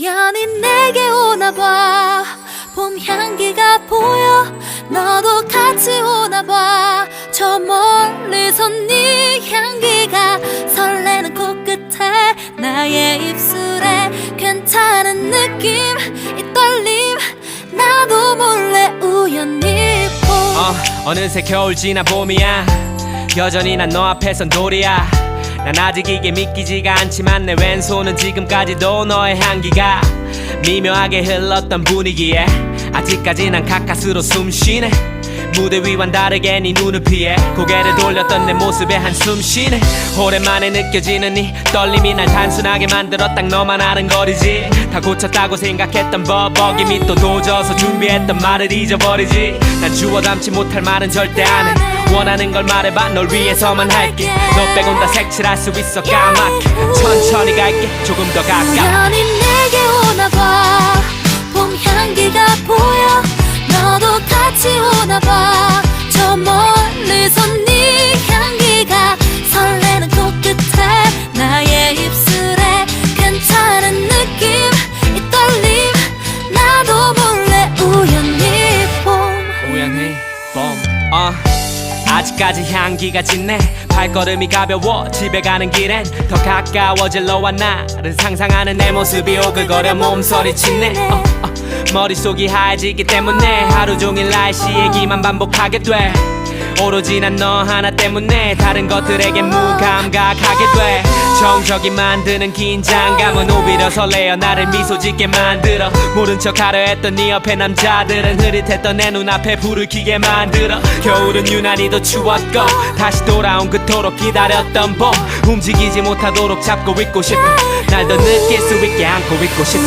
우연히 내게 오나 봐. 봄 향기가 보여. 너도 같이 오나 봐. 저 멀리서 네 향기가 설레는 코끝에 나의 입술에 괜찮은 느낌 이 떨림. 나도 몰래 우연히 봄. 어, 어느새 겨울 지나 봄이야. 여전히 난 너 앞에선 돌이야 난 아직 이게 믿기지가 않지만 내 왼손은 지금까지도 너의 향기가 미묘하게 흘렀던 분위기에 아직까지 난 가까스로 숨 쉬네. 무대 위와는 다르게 네 눈을 피해 고개를 돌렸던 내 모습에 한숨 쉬네. 오랜만에 느껴지는 이 떨림이 날 단순하게 만들어 딱 너만 아는 거리지. 다 고쳤다고 생각했던 버벅임이 또 도져서 준비했던 말을 잊어버리지. 난 주워 담지 못할 말은 절대 안해 원하는 걸 말해봐. 널 위해서만 할게. 너 빼곤 다 색칠할 수 있어. 까맣게. 천천히 갈게. 조금 더 가까워 우연히 내게 오나봐 봄 향기가 보여. 너도 같이 오나봐 저 멀리서 네 향기가 설레는 코끝에 나의 입술에 괜찮은 느낌 이 떨림. 나도 몰래 우연히 봄 우연히 봄. 어. 아직까지 향기가 짙네 발걸음이 가벼워 집에 가는 길엔 더 가까워질 너와 나를 상상하는 내 모습이 오글거려 몸서리 치네 어, 어. 머릿속이 하얘지기 때문에 하루 종일 날씨 얘기만 반복하게 돼. 오로지 난 너 하나 때문에 다른 것들에게 무감각하게 돼. 정적이 만드는 긴장감은 오히려 설레어 나를 미소 짓게 만들어. 모른 척 하려 했던 네 옆에 남자들은 흐릿했던 내 눈앞에 불을 켜게 만들어. 겨울은 유난히 더 추웠고 다시 돌아온 그토록 기다렸던 봄. 움직이지 못하도록 잡고 있고 싶어. 날 더 느낄 수 있게 안고 있고 싶어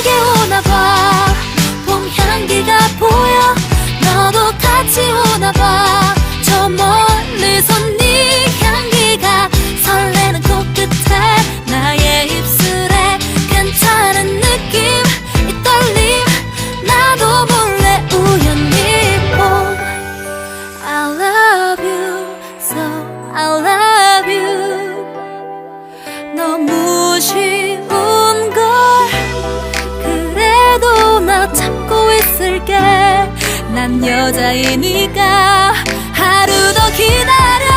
내게 오나 봐 봄 향기가 보여 난 여자이니까 하루 더 기다려.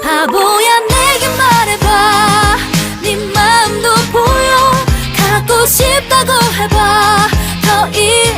바보야 내게 말해봐. 네 마음도 보여. 갖고 싶다고 해봐. 더 이상